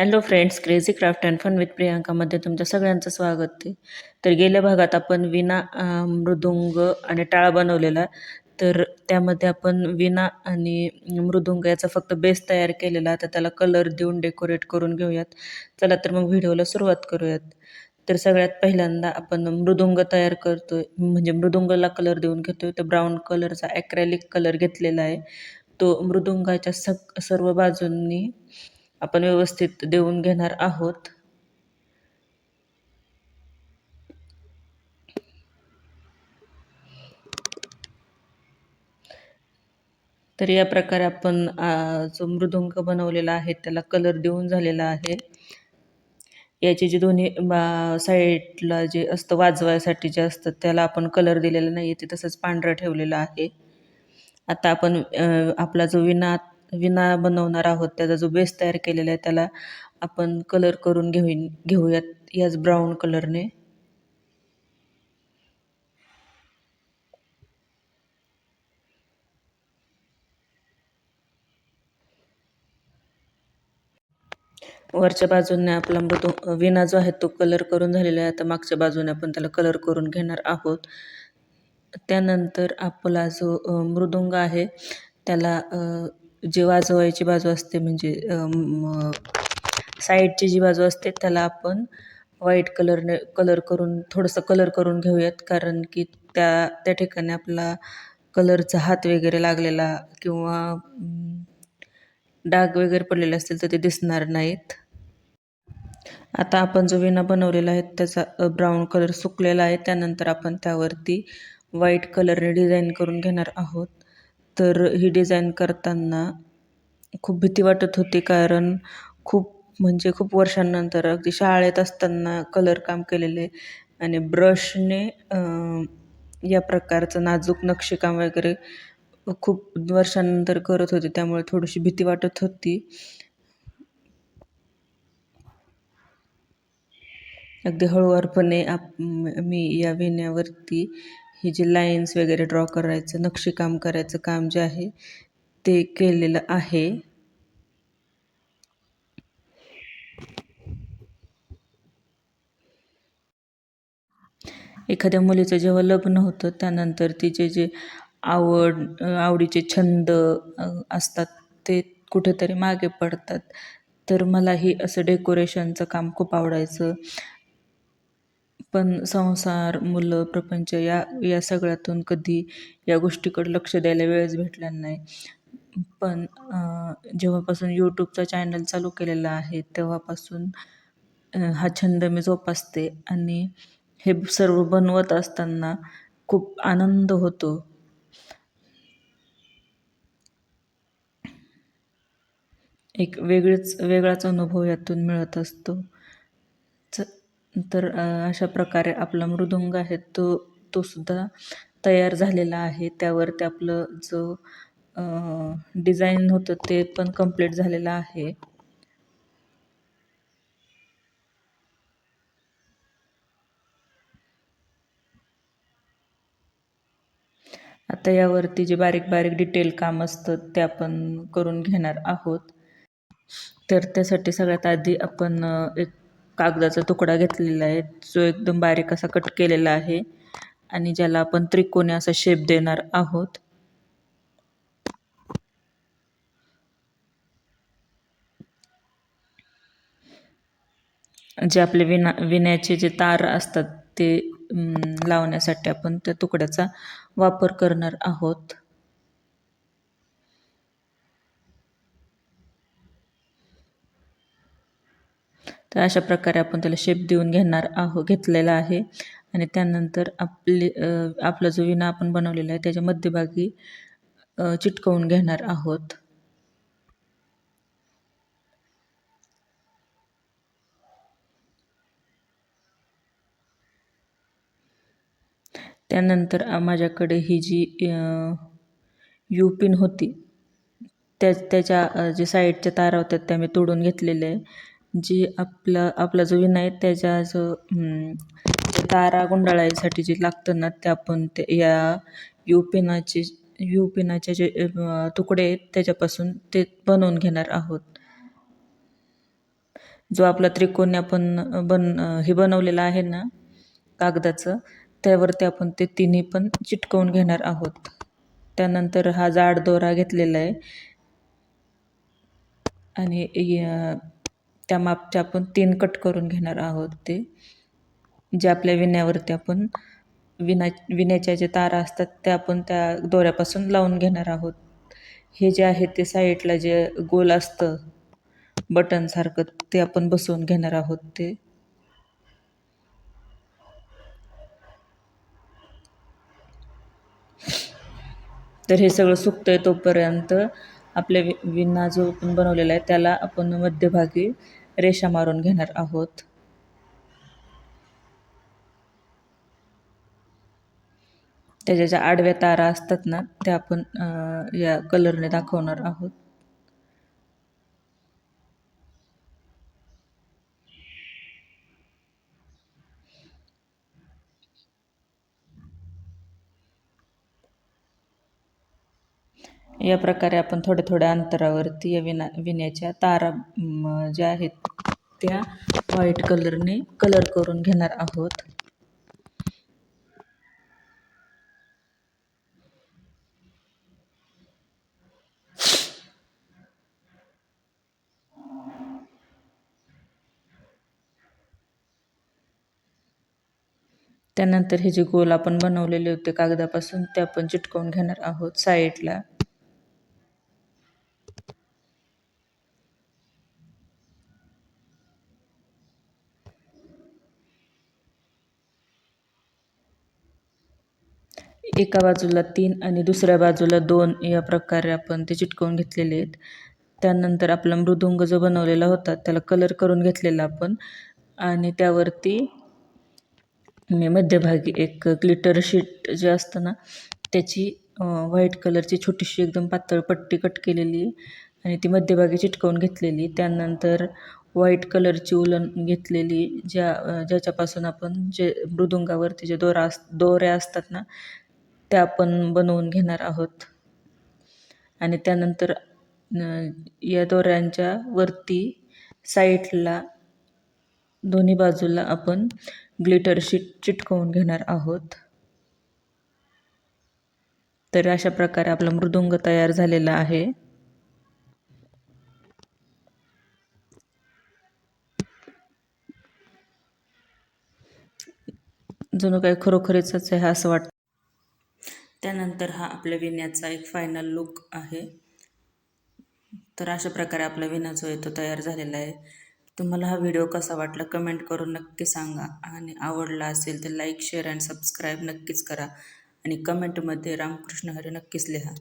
Hello friends crazy craft and fun with प्रियांकामध्ये तुमच्या सगळ्यांचं स्वागत आहे. तर गेल्या भागात आपण विना मृदुंग आणि टाळ बनवलेला तर त्यामध्ये आपण विना आणि मृदुंग याचा फक्त बेस तयार केलेला तर त्याला कलर देऊन डेकोरेट करून घेऊयात. चला तर मग व्हिडिओला सुरुवात करूयात. तर सगळ्यात पहिल्यांदा आपण मृदुंग तयार करतो आहे म्हणजे मृदुंगला कलर देऊन घेतो आहे तर ब्राऊन कलरचा ॲक्रॅलिक कलर घेतलेला आहे. तो मृदुंगाच्या सग सर्व बाजूंनी आपण व्यवस्थित देऊन घेणार आहोत. तर या प्रकारे आपण जो मृदुंग बनवलेला आहे त्याला कलर देऊन झालेला आहे. याचे जे दोन्ही बा साईडला जे असतं वाजवायसाठी जे असतं त्याला आपण कलर दिलेला नाही आहे ते तसंच पांढरं ठेवलेलं आहे. आता आपण आपला जो विना विना बनवणार आहोत त्याचा जो बेस तयार केलेला आहे त्याला आपण कलर करून घेऊन घेऊयात याच ब्राऊन कलरने वरच्या बाजूने आपला मृदू विना जो आहे तो कलर करून झालेला आहे आता मागच्या बाजूने आपण त्याला कलर करून घेणार आहोत. त्यानंतर आपला जो मृदुंग आहे त्याला जी वाजवायची बाजू असते म्हणजे साईडची जी बाजू असते त्याला आपण व्हाईट कलरने कलर करून थोडंसं कलर करून घेऊयात. कारण की त्या त्या ठिकाणी आपला कलरचा हात वगैरे लागलेला किंवा डाग वगैरे पडलेले असतील तर ते दिसणार नाहीत. आता आपण जो विणा बनवलेला आहे त्याचा ब्राऊन कलर सुकलेला आहे. त्यानंतर आपण त्यावरती व्हाईट कलरने डिझाईन करून घेणार आहोत. तर ही डिझाईन करताना खूप भीती वाटत होती कारण खूप म्हणजे खूप वर्षांनंतर अगदी शाळेत असताना कलर काम केलेले आणि ब्रशने या प्रकारचं नाजूक नक्षीकाम वगैरे खूप वर्षांनंतर करत होते. त्यामुळे थोडीशी भीती वाटत होती. अगदी हळूवारपणे आप मी या विण्यावरती ही जी लाईन्स वगैरे ड्रॉ करायचं नक्षीकाम करायचं काम जे आहे ते केलेलं आहे. एखाद्या मुलीचं जेव्हा लग्न होतं त्यानंतर तिचे जे आवड आवडीचे छंद असतात ते कुठेतरी मागे पडतात. तर मलाही असं डेकोरेशनचं काम खूप आवडायचं. पण संसार मुलं प्रपंच या या सगळ्यातून कधी या गोष्टीकडे लक्ष द्यायला वेळच भेटला नाही. पण जेव्हापासून यूट्यूबचा चॅनल चालू केलेला आहे तेव्हापासून हा छंद मी जोपासते आणि हे सर्व बनवत असताना खूप आनंद होतो. एक वेगळीच वेगळाच अनुभव यातून मिळत असतो. तर अशा प्रकारे आपला मृदुंग आहे तो तो सुद्धा तयार झालेला आहे. त्यावरती आपलं जो डिझाईन होतं ते पण कंप्लीट झालेलं आहे. आता यावरती जे बारीक बारीक डिटेल काम असतं ते आपण करून घेणार आहोत. तर त्यासाठी सगळ्यात आधी आपण एक कागदाचा तुकडा घेतलेला आहे. जो एकदम बारीक असा कट केलेला आहे. आणि ज्याला आपण त्रिकोणी असा शेप देणार आहोत. जे आपले विना विण्याचे जे तार असतात ते लावण्यासाठी आपण त्या तुकड्याचा वापर करणार आहोत. तर अशा प्रकारे आपण त्याला शेप देऊन घेणार आहो घेतलेला आहे. आणि त्यानंतर आपले आपला जो विना आपण बनवलेला आहे त्याच्या मध्यभागी चिटकवून घेणार आहोत. त्यानंतर माझ्याकडे ही जी यू पिन होती त्या त्याच्या जे साईडच्या तारा होत्या त्या मी तोडून घेतलेल्या आहे. जी आपला आपला जो विणा आहे त्याच्या जो हम्म, तारा गुंडाळायसाठी जे लागतं ना ते आपण ते या यू पेनाचे यू पेनाचे जे तुकडे आहेत त्याच्यापासून ते बनवून घेणार आहोत. जो आपला त्रिकोणी आपण बन हे बनवलेला आहे ना कागदाचं त्यावरती आपण ते तिन्ही पण चिटकवून घेणार आहोत. त्यानंतर हा जाड दोरा घेतलेला आहे. आणि त्या मापचे आपण तीन कट करून घेणार आहोत ते. जे आपल्या विण्यावरती आपण विना विण्याच्या जे तारा असतात त्या आपण त्या दोऱ्यापासून लावून घेणार आहोत. हे जे आहे ते साईडला जे गोल असतं बटनसारखं ते आपण बसवून घेणार आहोत ते. तर हे सगळं सुकतंय तोपर्यंत आपल्या वि विणा जो आपण बनवलेला आहे त्याला आपण मध्यभागी रेषा मारून घेणार आहोत. त्याच्या ज्या आडव्या तारा असतात ना त्या आपण या कलरने दाखवणार आहोत. या प्रकारे आपण थोड्या थोड्या अंतरावरती या विना विण्याच्या तारा ज्या आहेत त्या व्हाईट कलरने कलर करून घेणार आहोत. त्यानंतर हे जे गोल आपण बनवलेले होते कागदापासून ते आपण चिटकवून घेणार आहोत साईडला एका बाजूला तीन आणि दुसऱ्या बाजूला दोन या प्रकारे आपण ते चिटकवून घेतलेले आहेत. त्यानंतर आपला मृदुंग जो बनवलेला होता त्याला कलर करून घेतलेला आपण. आणि त्यावरती मी मध्यभागी एक ग्लिटर शीट जे असतं ना त्याची व्हाईट कलरची छोटीशी एकदम पातळ पट्टी कट केलेली आणि ती मध्यभागी चिटकवून घेतलेली. त्यानंतर व्हाईट कलरची उलन घेतलेली ज्या ज्याच्यापासून आपण जे मृदुंगावरती जे दोरा अस दोऱ्या असतात ना त्या आपण बनवून घेणार आहोत. आणि त्यानंतर या दोऱ्यांच्या वरती साईडला दोन्ही बाजूला आपण ग्लिटर शीट चिटकवून घेणार आहोत. तर अशा प्रकारे आपला मृदुंग तयार झालेला आहे. जणू काही खरोखरीच आहे असं वाटतं. त्यानंतर हा आपल्या विण्याचा एक फायनल लुक आहे. तर अशा प्रकारे आपला विणा जो आहे तो तयार झालेला आहे. तुम्हाला हा व्हिडिओ कसा वाटला कमेंट करून नक्की सांगा. आणि आवडला असेल तर लाईक शेअर अँड सबस्क्राईब नक्कीच करा. आणि कमेंटमध्ये रामकृष्ण हरी नक्कीच लिहा.